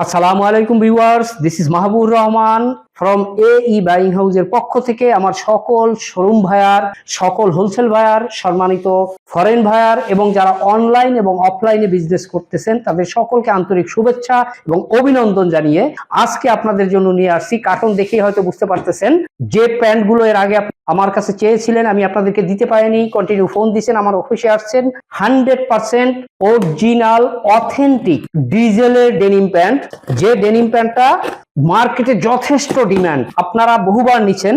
আসসালামু আলাইকুম viewers this is Mahbur Rahman from A E buying হাউসের পক্ষ থেকে আমার সকল শোরুম ভায়ার সকল হোলসেল ভায়ার সম্মানিত ফরেন ভায়ার এবং যারা অনলাইন এবং অফলাইনে বিজনেস করতেছেন, তাদের সকলকে আন্তরিক শুভেচ্ছা এবং অভিনন্দন জানিয়ে আজকে আপনাদের জন্য নিয়ে আসছি। কার্টন দেখেই হয়তো বুঝতে পারতেছেন যে প্যান্টগুলো এর আগে আমার কাছে চেয়েছিলেন, আমি আপনাদেরকে দিতে পারিনি। কন্টিনিউ ফোন দিচ্ছেন আমার অফিসে আসছেন। হান্ড্রেড পার্সেন্ট অরিজিনাল অথেন্টিক ডিজেলের ডেনিম প্যান্ট যে ডেনিম প্যান্টটা মার্কেটে যথেষ্ট ডিমান্ড। আপনারা বহুবার নিচ্ছেন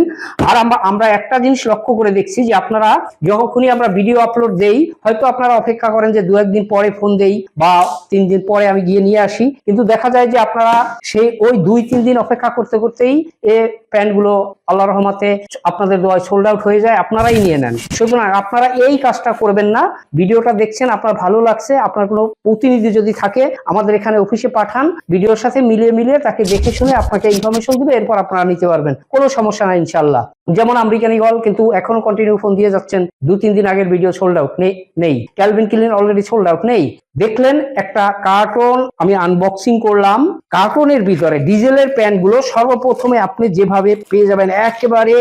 আর আমরা আমরা একটা জিনিস লক্ষ্য করে দেখছি যে আপনারা যখনই আমরা ভিডিও আপলোড দেই, হয়তো আপনারা অপেক্ষা করেন যে দু একদিন পরে ফোন দেই বা তিন দিন পরে আমি গিয়ে নিয়ে আসি। কিন্তু দেখা যায় যে আপনারা সেই ওই দুই তিন দিন অপেক্ষা করতে করতেই এ প্যান্টগুলো আল্লাহ রহমাতে আপনাদের দোয়ায় সোল্ড আউট হয়ে যায়, আপনারাই নিয়ে নেন। সুতরাং আপনারা এই কাজটা করবেন না। ভিডিওটা দেখছেন, আপনার ভালো লাগছে, আপনার কোনো প্রতিনিধি যদি থাকে, আমাদের এখানে অফিসে পাঠান, ভিডিওর সাথে মিলিয়ে মিলিয়ে তাকে দেখে আপনাকে ইনফরমেশন দিবে এরপর আপনারা নিতে পারবেন। কোনো সমস্যা নাই ইনশাল্লাহ যেমন আমেরিকান ইগল, কিন্তু এখনও কন্টিনিউ ফোন দিয়ে যাচ্ছেন। দু, তিন দিন আগের ভিডিও সোল্ড আউট নেই নেই। Calvin Klein already sold out নেই। দেখলেন একটা কার্টন আমি আনবক্সিং করলাম। কার্টনের ভিতরে ডিজেলের প্যান্টগুলো সর্বপ্রথমে আপনি যেভাবে পেয়ে যাবেন, একেবারে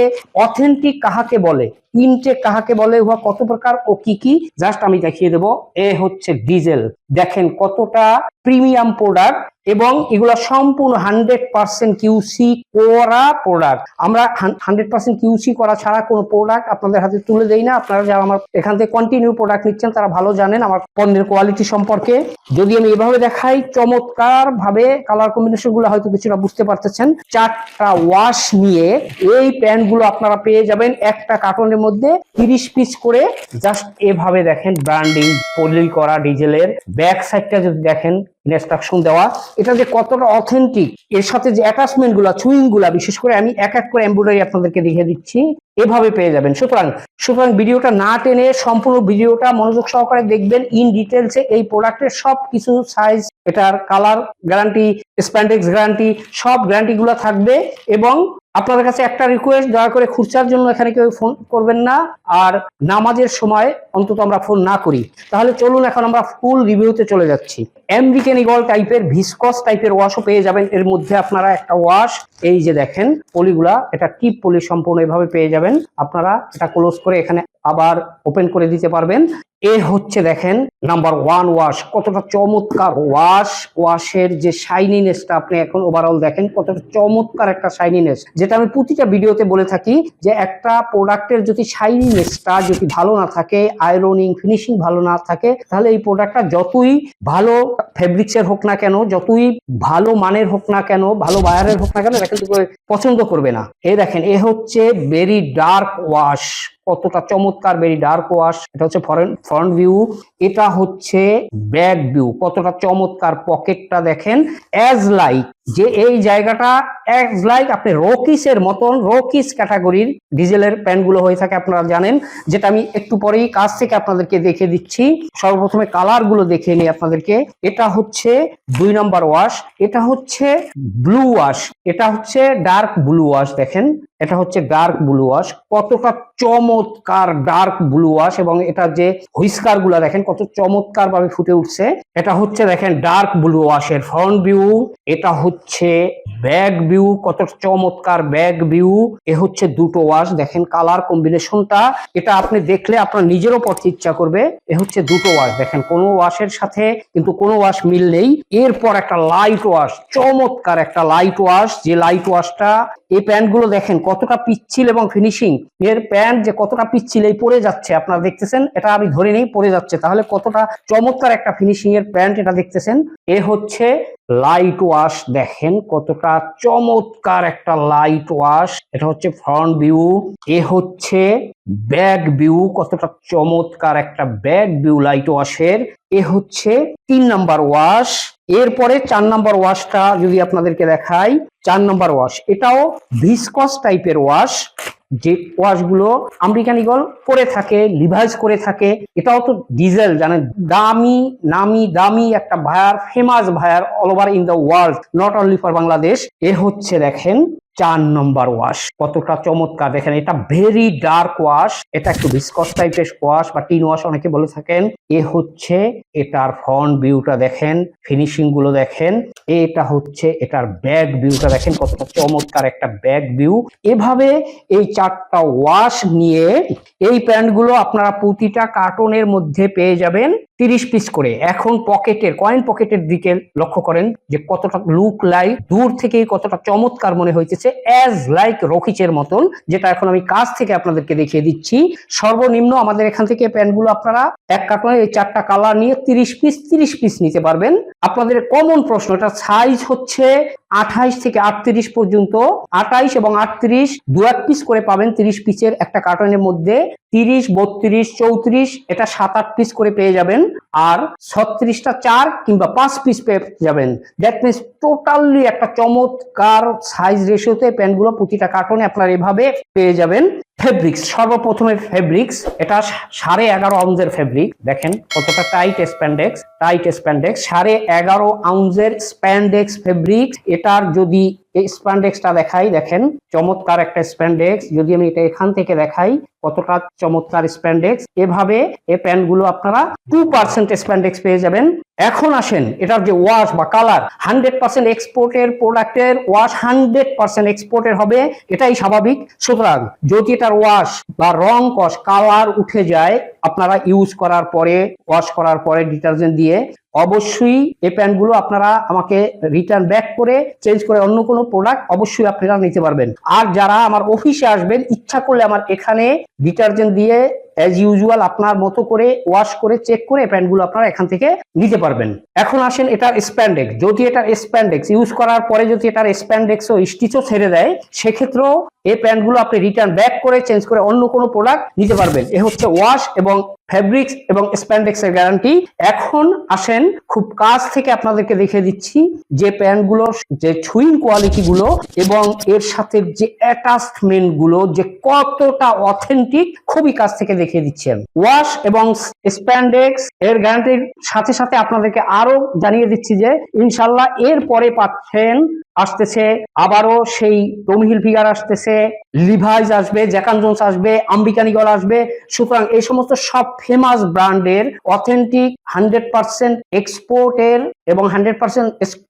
অথেন্টিক কাহাকে বলে ইনটেক কাহাকে বলে, উহা কত প্রকার ও কি কি জাস্ট আমি দেখিয়ে দেব। এ হচ্ছে ডিজেল দেখেন কতটা প্রিমিয়াম প্রোডাক্ট এবং এগুলো সম্পূর্ণ হান্ড্রেড পার্সেন্ট কিউসি করা প্রোডাক্ট আমরা হান্ড্রেড পার্সেন্ট কিউসি করা ছাড়া কোনো প্রোডাক্ট আপনাদের হাতে তুলে দেই না। আপনারা যারা আমার এখান থেকে কন্টিনিউ প্রোডাক্ট নিচ্ছেন, তারা ভালো জানেন আমার পণ্যের কোয়ালিটি সম্পর্কে। যদি আমি এভাবে দেখাই চমৎকার ভাবে কালার কম্বিনেশনগুলো হয়তো কিছুটা বুঝতে পারতেছেন। চারটা ওয়াশ নিয়ে এই প্যান্টগুলো আপনারা পেয়ে যাবেন একটা কার্টনের মধ্যে তিরিশ পিস করে। জাস্ট এভাবে দেখেন ব্র্যান্ডিং পলি করা ডিজেলের ব্যাক সাইডটা যদি দেখেন ইনস্ট্রাকশন দেওয়া, এটা যে কতটা অথেন্টিক এর সাথে যে অ্যাটাচমেন্টগুলা চুইংগুলা, বিশেষ করে আমি এক এক করে এমব্রয়ডারি আপনাদেরকে দেখিয়ে দিচ্ছি, এভাবে পেয়ে যাবেন। সুতরাং সুতরাং ভিডিওটা না টেনে সম্পূর্ণ ভিডিওটা মনোযোগ সহকারে দেখবেন ইন ডিটেলসে এই প্রোডাক্টের সব কিছু সাইজ এটার কালার গ্যারান্টি স্প্যান্ডেক্স গ্যারান্টি সব গ্যারান্টি গুলো থাকবে এবং আপনাদের কাছে একটা রিকোয়েস্ট দয়া করে খুরচার জন্য এখানে কেউ ফোন করবেন না। আর নামাজের সময় অন্তত আমরা ফোন না করি। তাহলে চলুন, এখন আমরা ফুল রিভিউতে চলে যাচ্ছি। এমবিকে ইগল টাইপের ভিসকস টাইপের ওয়াশও পেয়ে যাবেন। এর মধ্যে আপনারা একটা ওয়াশ এই যে দেখেন, পলিগুলা, এটা টিপ পলি সম্পূর্ণ এভাবে পেয়ে যাবেন। আপনারা এটা ক্লোজ করে এখানে আবার ওপেন করে দিতে পারবেন। এ হচ্ছে দেখেন নাম্বার ওয়ান ওয়াশ কতটা চমৎকার ওয়াশ ওয়াশের যে শাইনিনেসটা আপনি এখন ওভারঅল দেখেন, কতটা চমৎকার একটা শাইনিনেস যেটা আমি প্রতিটা ভিডিওতে বলে থাকি যে একটা প্রোডাক্টের যদি শাইনিনেসটা যদি ভালো না থাকে আয়রনিং ফিনিশিং ভালো না থাকে, তাহলে এই প্রোডাক্টটা যতই ভালো ফেব্রিক্সের হোক না কেন, যতই ভালো মানের হোক না কেন, ভালো বায়ারের হোক না কেন, এটা কিন্তু পছন্দ করবে না। এই দেখেন, এ হচ্ছে ভেরি ডার্ক ওয়াশ কতটা চমৎকার বেরি ডার্ক ওয়াশ এটা হচ্ছে ফরেন ফ্রন্ট ভিউ এটা হচ্ছে ব্যাক ভিউ কতটা চমৎকার পকেটটা দেখেন অ্যাজ লাইক যে এই জায়গাটা অ্যাজ লাইক আপনি রকিসের মতন রকিস ক্যাটাগরির ডিজেলের প্যান্টগুলো হয়ে থাকে আপনারা জানেন, যেটা আমি একটু পরেই কাছ থেকে আপনাদেরকে দেখে দিচ্ছি। সর্বপ্রথমে কালারগুলো দেখে নিই আপনাদেরকে। এটা হচ্ছে দুই নম্বর ওয়াশ এটা হচ্ছে ব্লু ওয়াশ এটা হচ্ছে ডার্ক ব্লু ওয়াশ দেখেন, এটা হচ্ছে ডার্ক ব্লু ওয়াশ কতটা চমৎকার ডার্ক ব্লু ওয়াশ এবং এটা যে হুইস্কারগুলা দেখেন, কত চমৎকার ভাবে ফুটে উঠছে। এটা হচ্ছে দেখেন ডার্ক ব্লু ওয়াশের ফ্রন্ট ভিউ এটা হচ্ছে ব্যাক ভিউ, কত চমৎকার ব্যাক ভিউ। এ হচ্ছে দুটো ওয়াশ, দেখেন কালার কম্বিনেশনটা। এটা আপনি দেখলে আপনার নিজেরও পড়তে ইচ্ছা করবে। এ হচ্ছে দুটো ওয়াশ, দেখেন কোনো ওয়াশের সাথে কিন্তু কোনো ওয়াশ মিল নেই। এরপর একটা লাইট ওয়াশ চমৎকার একটা লাইট ওয়াশ যে লাইট ওয়াশটা এই প্যান্টগুলো দেখেন, কতটা পিচ্ছিল এবং ফিনিশিং এর প্যান্ট যে কতটা পিচ্ছিল, এই পরে যাচ্ছে। আপনারা দেখতেছেন, এটা আমি ধরে নেই, পরে যাচ্ছে। তাহলে কতটা চমৎকার একটা ফিনিশিং এর প্যান্ট এটা দেখতেছেন। এ হচ্ছে লাইট ওয়াশ দেখেন কতটা চমৎকার একটা লাইট ওয়াশ এটা হচ্ছে ফ্রন্ট ভিউ এ হচ্ছে ব্যাক ভিউ কতটা চমৎকার একটা ব্যাক ভিউ লাইট ওয়াশের এ হচ্ছে তিন নাম্বার ওয়াশ এরপরে চার নম্বর ওয়াশটা যদি আপনাদেরকে দেখাই, চার নম্বর ওয়াশ। এটাও ভিসকস টাইপের ওয়াশ যে ওয়াশগুলো আমেরিকান ইগল করে থাকে লিভাইজ করে থাকে। এটাও তো ডিজেল জানেন? দামি, নামি, দামি একটা buyer famous buyer all over in the world not only for Bangladesh এ হচ্ছে দেখেন চার নম্বর ওয়াশ কতটা চমৎকার, দেখেন এটা ভেরি ডার্ক ওয়াশ এটা একটু ভিসকস টাইপের ওয়াশ বা টিন ওয়াশ অনেকে বলে থাকেন। এ হচ্ছে এটার ফ্রন্ট ভিউটা দেখেন ফিনিশিংগুলো দেখেন। এটা হচ্ছে এটার ব্যাক ভিউটা দেখেন, কতটা চমৎকার একটা ব্যাক ভিউ এভাবে এই চারটা ওয়াশ নিয়ে এই প্যান্টগুলো আপনারা প্রতিটা কার্টনের মধ্যে পেয়ে যাবেন। তিরিশ পিস করে এখন পকেটের কয়েন পকেটের দিকে লক্ষ্য করেন যে কতটা লুক লাইক দূর থেকেই কতটা চমৎকার মনে হইতেছে অ্যাজ লাইক রকিচের মতন, যেটা এখন আমি কাছ থেকে আপনাদেরকে দেখিয়ে দিচ্ছি। সর্বনিম্ন আমাদের এখান থেকে প্যান্টগুলো আপনারা এক কার্টনে এই চারটা কালার নিয়ে তিরিশ পিস তিরিশ পিস নিতে পারবেন। আপনাদের কমন প্রশ্ন এটা সাইজ হচ্ছে আঠাইশ থেকে আটত্রিশ পর্যন্ত। আঠাইশ এবং আটত্রিশ দু এক পিস করে পাবেন তিরিশ পিসের একটা কার্টনের মধ্যে। তিরিশ, বত্রিশ, চৌত্রিশ, এটা সাত, আট পিস করে পেয়ে যাবেন। আর ছত্রিশটা চার কিংবা পাঁচ পিস পেয়ে যাবেন। দ্যাট মিনস টোটালি একটা চমৎকার সাইজ রেশিওতে প্যান্টগুলো প্রতিটা কার্টনে আপনার এভাবে পেয়ে যাবেন। ফেব্রিক্স সর্বপ্রথমে ফেব্রিক্স এটা সাড়ে এগারো আউন্সের ফেব্রিক দেখেন কতটা টাইট স্প্যান্ডেক্স টাইট স্প্যান্ডেক্স সাড়ে এগারো আউন্সের স্প্যান্ডেক্স ফেব্রিক্স এটার যদি এই স্প্যান্ডেক্সটা দেখাই, দেখেন চমৎকার একটা স্প্যান্ডেক্স যদি আমি এটা এখান থেকে দেখাই, কতটা চমৎকার স্প্যান্ডেক্স এভাবে এই প্যান্টগুলো আপনারা টু পার্সেন্ট স্প্যান্ডেক্স পেয়ে যাবেন। এখন আসেন, এটার যে ওয়াশ বা কালার হান্ড্রেড পার্সেন্ট এক্সপোর্টের প্রোডাক্টের ওয়াশ হান্ড্রেড পার্সেন্ট এক্সপোর্টের হবে, এটাই স্বাভাবিক। সুতরাং যদি এটার ওয়াশ বা রং কস কালার উঠে যায়, আপনারা ইউজ করার পরে ওয়াশ করার পরে ডিটারজেন্ট দিয়ে অবশ্যই এই প্যান্টগুলো আপনারা আমাকে রিটার্ন ব্যাক করে চেঞ্জ করে অন্য কোনো প্রোডাক্ট অবশ্যই আপনারা নিতে পারবেন। আর যারা আমার অফিসে আসবেন, ইচ্ছা করলে আমার এখানে ডিটারজেন্ট দিয়ে অ্যাজ ইউজুয়াল আপনার মতো করে ওয়াশ করে চেক করে প্যান্টগুলো আপনারা এখান থেকে নিতে পারবেন। এখন আসেন এটার স্প্যান্ডেক্স যদি এটার স্প্যান্ডেক্স ইউজ করার পরে যদি এটার স্প্যান্ডেক্স ও স্টিচও ছেড়ে দেয়, সেক্ষেত্রেও এই প্যান্টগুলো আপনি রিটার্ন ব্যাক করে চেঞ্জ করে অন্য কোনো প্রোডাক্ট নিতে পারবেন। এ হচ্ছে ওয়াশ এবং ফ্যাব্রিক্স এবং স্প্যান্ডেক্স এর গ্যারান্টি এখন আসেন, খুব কাছ থেকে আপনাদেরকে দেখে দিচ্ছি যে প্যান্টগুলোর যে ছুইং কোয়ালিটি গুলো এবং এর সাথে যে অ্যাটাচমেন্টগুলো যে কতটা অথেন্টিক খুবই কাছ থেকে দেখিয়ে দিচ্ছি আমি। ওয়াশ এবং স্প্যান্ডেক্স এর গ্যারান্টির সাথে সাথে আপনাদেরকে আরও জানিয়ে দিচ্ছি যে, ইনশাল্লাহ এর পরে পাচ্ছেন আসতেছে, আবারও সেই তমিহিল ফিগার আসতেছে লিভাইজ আসবে জ্যাকান জোন্স আসবে আম্বিকানিগল আসবে। সুতরাং এই সমস্ত সব ফেমাস ব্র্যান্ডের অথেন্টিক হান্ড্রেড পার্সেন্ট এক্সপোর্টের এবং hundred percent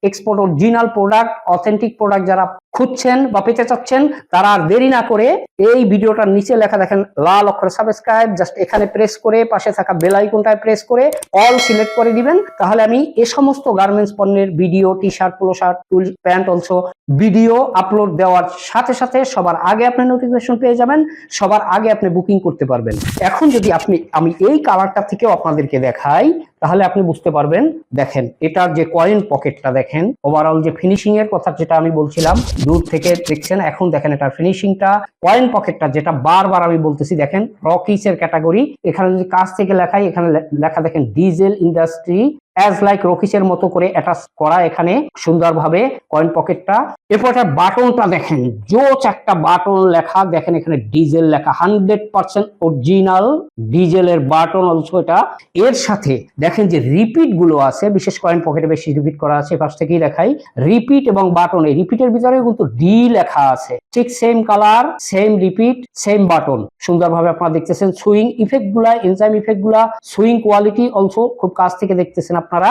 export original product authentic product যারা খুঁজছেন বা পেতে চাচ্ছেন, তারা আর দেরি না করে এই ভিডিওটার নিচে লেখা দেখেন, লাল অক্ষরে সাবস্ক্রাইব জাস্ট এখানে প্রেস করে, পাশে থাকা বেল আইকনটায় প্রেস করে অল সিলেক্ট করে দিবেন। তাহলে আমি এ সমস্ত গার্মেন্টস পণ্যের video T shirt polo shirt twill pant also video upload দেওয়ার সাথে সাথে সবার আগে আপনি নোটিফিকেশন পেয়ে যাবেন, সবার আগে আপনি বুকিং করতে পারবেন। এখন যদি আপনি, আমি এই কালারটা থেকেও আপনাদেরকে দেখাই, তাহলে আপনি বুঝতে পারবেন, দেখেন, এটার যে কয়েন পকেটটা দেখেন ওভারঅল যে ফিনিশিং এর কথা যেটা আমি বলছিলাম, দূর থেকে দেখছেন, এখন দেখেন এটার ফিনিশিংটা কয়েন পকেটটা যেটা বারবার আমি বলতেছি, দেখেন রকিস এর ক্যাটাগরি এখানে যদি কাছ থেকে লেখাই, এখানে লেখা দেখেন ডিজেল ইন্ডাস্ট্রি অ্যাজ লাইক রকিসের মতো করে অ্যাটাচ করা এখানে সুন্দরভাবে কয়েন পকেটটা এরপর এটা বাটনটা দেখেন জোচ একটা বাটন লেখা দেখেন এখানে ডিজেল লেখা হান্ড্রেড পার্সেন্ট অরিজিনাল ডিজেলের বাটন অলসো এটা এর সাথে দেখেন যে রিপিটগুলো আছে বিশেষ কয়েন পকেটে বেশি রিপিট করা আছে পাশ থেকেই দেখাই রিপিট এবং বাটন এই রিপিটের ভিতরে কিন্তু ডি লেখা আছে ঠিক same colour same repeat same button সুন্দরভাবে আপনারা দেখতেছেন সুইং ইফেক্টগুলা এনজাইম ইফেক্টগুলা সুইং কোয়ালিটি অলসো খুব কাছ থেকে দেখতেছেন আপনারা।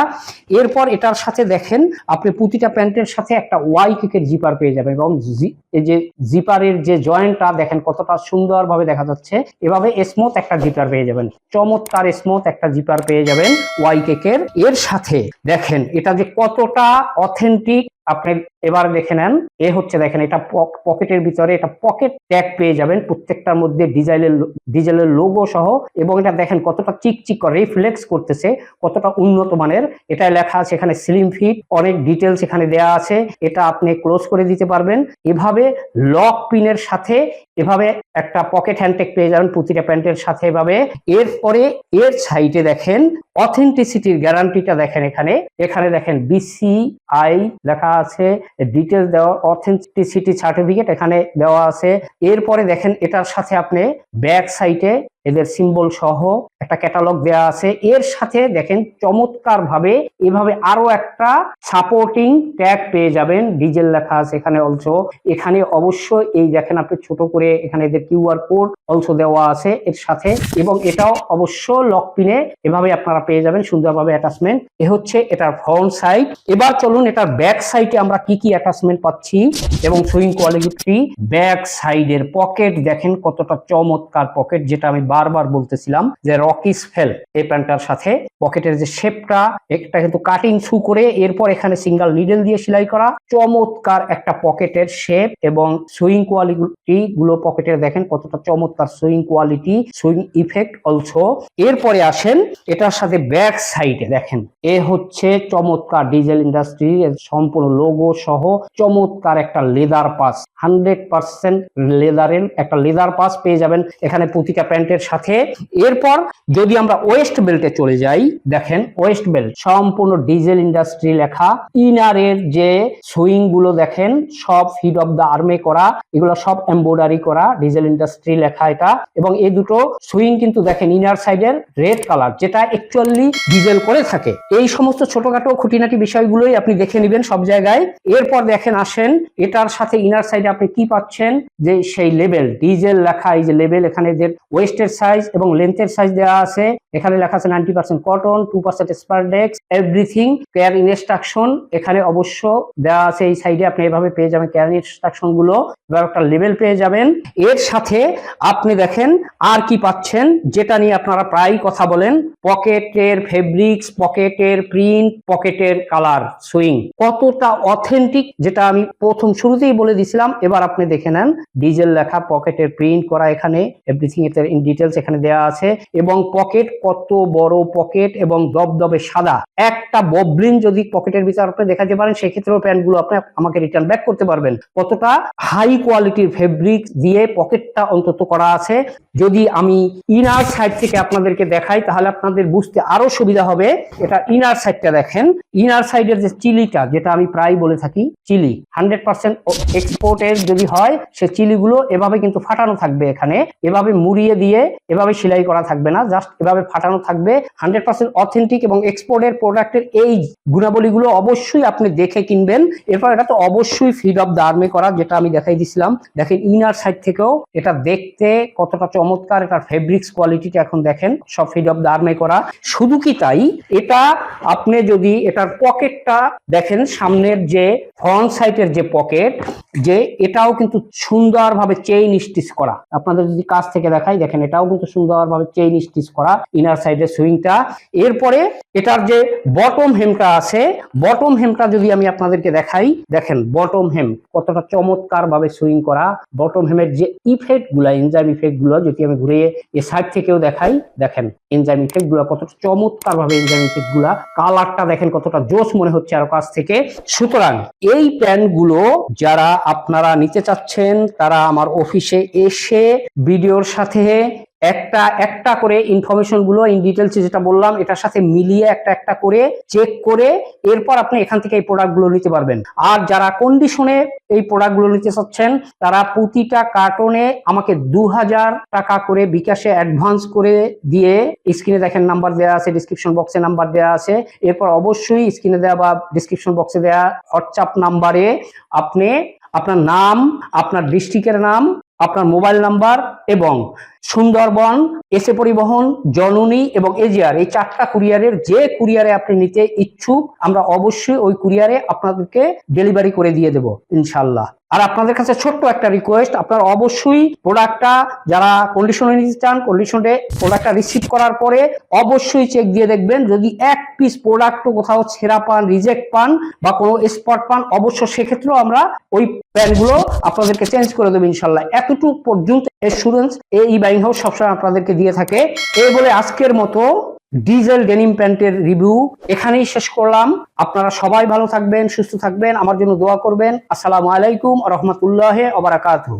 এরপর এটার সাথে দেখেন, আপনি প্রতিটা প্যান্টের সাথে একটা ওয়াই কিকের জিপার পেয়ে যাবেন এবং এই যে জিপারের যে জয়েন্টটা দেখেন কতটা সুন্দরভাবে দেখা যাচ্ছে। এভাবে স্মুথ একটা জিপার পেয়ে যাবেন। চমৎকার স্মুথ একটা জিপার পেয়ে যাবেন ওয়াই কেকের। এর সাথে দেখেন, এটা যে কতটা অথেন্টিক আপনি এবার দেখে নেন, এ হচ্ছে দেখেন এটা পক- পকেটের ভিতরে এটা পকেট ট্যাগ পেয়ে যাবেন প্রত্যেকটার মধ্যে ডিজাইনের ডিজেলের লোগো সহ এবং এটা দেখেন কতটা চিকচিক করে, রিফ্লেক্স করতেছে, কতটা উন্নত মানের। এটা লেখা আছে এখানে স্লিম ফিট অনেক ডিটেলস এখানে দেয়া আছে। এটা আপনি ক্লোজ করে দিতে পারবেন। এভাবে লক পিনের সাথে এভাবে একটা পকেট হ্যান্ডটেক পেয়ে যাবেন প্রতিটা প্যান্টের সাথে এভাবে। এরপরে এর সাইডে দেখেন অথেন্টিসিটির গ্যারান্টিটা দেখেন এখানে। এখানে দেখেন বিসিআই লেখা আছে ডিটেলস দেওয়া অথেন্টিসিটি সার্টিফিকেট এখানে দেওয়া আছে। এরপরে দেখেন এটার সাথে আপনি ব্যাক সাইডে এদের সিম্বল সহ একটা ক্যাটালগ দেয়া আছে। এর সাথে দেখেন চমৎকার ভাবে এভাবে আরও একটা সাপোর্টিং ট্যাগ পেয়ে যাবেন। ডিজেল লেখা আছে এখানে অলসো এখানে অবশ্যই এই দেখেন আপনি ছোট করে এখানে এদের কিউআর কোড অলসো দেওয়া আছে এর সাথে। এবং এটাও অবশ্য লক পিনে এভাবে আপনারা পেয়ে যাবেন সুন্দরভাবে অ্যাটাচমেন্ট এ হচ্ছে এটার ফ্রন্ট সাইড এবার চলুন এটার ব্যাক সাইডে আমরা কি কি অ্যাটাচমেন্ট পাচ্ছি এবং সুইং কোয়ালিটি ব্যাক সাইডের পকেট দেখেন কতটা চমৎকার পকেট যেটা আমি বারবার বলতেছিলাম যে রকিস ফেল এই প্যান্টটার সাথে। পকেটের যে শেপটা একটা কিন্তু কাটিং থ্রু করে এরপর এখানে সিঙ্গেল নিডেল দিয়ে সেলাই করা। চমৎকার একটা পকেটের শেপ এবং সুইং কোয়ালিটি গুলো পকেটের দেখেন কতটা চমৎকার sewing quality, sewing effect also. এরপরে আসেন, এটার সাথে ব্যাক সাইডে দেখেন। এ হচ্ছে চমৎকার ডিজেল ইন্ডাস্ট্রি সম্পূর্ণ লোগো সহ চমৎকার একটা লেদার পাস। হান্ড্রেড পার্সেন্ট লেদারের একটা লেদার পাস পেয়ে যাবেন। এখানে প্রতিটা প্যান্টের সাথে। এরপর যদি আমরা ওয়েস্ট বেল্টে চলে যাই, দেখেন ওয়েস্ট বেল্ট সম্পূর্ণ ডিজেল ইন্ডাস্ট্রি লেখা। ইনারের যে সুইংগুলো দেখেন, সব ফিড অফ দ্য আর্মে করা, এগুলো সব এমব্রয়ডারি করা ডিজেল ইন্ডাস্ট্রি লেখা এটা। এবং এই দুটো সুইং কিন্তু দেখেন ইনার সাইডের রেড কালার যেটা অ্যাকচুয়ালি ডিজেল করে থাকে। এই সমস্ত ছোটখাটো খুঁটিনাটি বিষয়গুলোই আপনি দেখে নেবেন সব জায়গায়। এরপর দেখেন আসেন, এটার সাথে ইনার সাইডে আপনি কি পাচ্ছেন? যে সেই লেভেল ডিজেল লেখা, এই যে লেভেল এখানে যে ওয়েস্টের সাইজ এবং লেন্থের সাইজ দেওয়া আছে। এখানে লেখা আছে ninety percent cotton two percent spandex everything care instruction এখানে অবশ্য দেওয়া আছে, এই সাইডে আপনি এভাবে পেয়ে যাবেন কেয়ার ইনস্ট্রাকশনগুলো। এবার একটা লেভেল পেয়ে যাবেন। এর সাথে আপনি দেখেন আর কি পাচ্ছেন, যেটা নিয়ে আপনারা প্রায় কথা বলেন। পকেটের ফেব্রিক্স পকেটের প্রিন্ট পকেটের কালার সুইং কতটা অথেন্টিক যেটা আমি প্রথম শুরুতেই বলে দিছিলাম, এবার আপনি দেখে নেন। ডিজেল লেখা, পকেটের প্রিন্ট করা এখানে এভরিথিং এর ইন ডিটেলস এখানে দেওয়া আছে এবং পকেট কত বড় পকেট এবং দবদবে সাদা। একটা ববলিন যদি পকেটের ভিতরে আপনি দেখাতে পারেন, সেক্ষেত্রেও প্যান্টগুলো আপনি আমাকে রিটার্ন ব্যাক করতে পারবেন। কতটা? হাই কোয়ালিটির ফেব্রিক দিয়ে পকেটটা অন্তত করা আছে। যদি আমি ইনার সাইড থেকে আপনাদেরকে দেখাই, তাহলে আপনাদের বুঝতে আরও সুবিধা হবে। এটা ইনার সাইডটা দেখেন। ইনার সাইডের যে চিলিটা, যেটা আমি প্রায় বলে থাকি, চিলি। হান্ড্রেড পার্সেন্ট এক্সপোর্টের যদি হয়, সে চিলিগুলো এভাবে কিন্তু ফাটানো থাকবে এখানে। এভাবে মুড়িয়ে দিয়ে এভাবে সেলাই করা থাকবে না জাস্ট এভাবে ফাটানো থাকবে। হান্ড্রেড পার্সেন্ট অথেন্টিক এবং এক্সপোর্টের প্রোডাক্টের এই গুণাবলীগুলো অবশ্যই আপনি দেখে কিনবেন। এরপর এটা তো অবশ্যই ফিড অফ দ্য আর্মে করা, যেটা আমি দেখাই দিছিলাম। দেখেন ইনার সাইড থেকেও এটা দেখতে কতটা চমৎকার এটার ফেব্রিক্স কোয়ালিটিটা এখন দেখেন, সব ফিড অফ দ্য আর্মে করা। শুধু কি তাই, এটা আপনি যদি এটার পকেটটা দেখেন, সামনের যে ফ্রন্ট সাইডের যে পকেট যে এটাও কিন্তু সুন্দরভাবে চেইন স্টিচ করা। আপনাদের যদি কাছ থেকে দেখাই, দেখেন এটাও কিন্তু সুন্দরভাবে চেইন স্টিচ করা ইনার সাইডের সুইংটা এরপরে এটার যে বটম হেমটা আছে বটম হেমটা যদি আমি আপনাদেরকে দেখাই, দেখেন বটম হেম কতটা চমৎকার ভাবে সুইং করা। বটম হেমের যে ইফেক্টগুলা এনজাইম ইফেক্টগুলো যদি আমি ঘুরে এ সাইড থেকেও দেখাই, দেখেন এনজাইম ইফেক্টগুলা কতটা চমৎকার ভাবে এনজাইম ইফেক্টগুলা কালারটা দেখেন কতটা জোশ মনে হচ্ছে আরও কাছ থেকে। সুতরাং এই প্যান্টগুলো যারা আপনারা নিতে চাচ্ছেন, তারা আমার অফিসে এসে, ভিডিওর সাথে একটা একটা করে ইনফরমেশনগুলো ইন ডিটেলস যেটা বললাম, এটার সাথে মিলিয়ে একটা একটা করে চেক করে এরপর আপনি এখান থেকে এই প্রোডাক্টগুলো নিতে পারবেন। আর যারা কন্ডিশনে এই প্রোডাক্টগুলো নিতে চাচ্ছেন, তারা প্রতিটা কার্টনে আমাকে দু হাজার টাকা করে বিকাশে অ্যাডভান্স করে দিয়ে স্ক্রিনে দেখেন নাম্বার দেওয়া আছে ডিসক্রিপশন বক্সে নাম্বার দেওয়া আছে। এরপর অবশ্যই স্ক্রিনে দেওয়া বা ডিসক্রিপশন বক্সে দেওয়া হোয়াটসঅ্যাপ নাম্বারে আপনি আপনার নাম, আপনার ডিস্ট্রিক্টের নাম, আপনার মোবাইল নাম্বার এবং সুন্দরবন, এসে পরিবহন, জননী এবং এজিআর, এই চারটা কুরিয়ারের যে কুরিয়ারে আপনি নিতে ইচ্ছুক, আমরা অবশ্যই ওই কুরিয়ারে আপনাদেরকে ডেলিভারি করে দিয়ে দেব ইনশাল্লাহ আর আপনাদের কাছে ছোট্ট একটা রিকোয়েস্ট আপনারা অবশ্যই প্রোডাক্টটা যারা কন্ডিশনে নিতে চান কন্ডিশনে প্রোডাক্টটা রিসিভ করার পরে অবশ্যই চেক দিয়ে দেখবেন, যদি এক পিস প্রোডাক্ট কোথাও ছেঁড়া পান রিজেক্ট পান বা কোনো স্পট পান অবশ্য সেক্ষেত্রেও আমরা ওই প্যান্টগুলো আপনাদেরকে চেঞ্জ করে দেবো ইনশাল্লাহ এতটুকু পর্যন্ত এসুরেন্স এই বাইং হাউস সবসময় আপনাদেরকে দিয়ে থাকে। এই বলে আজকের মতো ডিজেল ডেনিম প্যান্টের রিভিউ এখানেই শেষ করলাম। আপনারা সবাই ভালো থাকবেন, সুস্থ থাকবেন, আমার জন্য দোয়া করবেন। আসসালামু আলাইকুম রহমতুল্লাহ ওবরাকাতুহ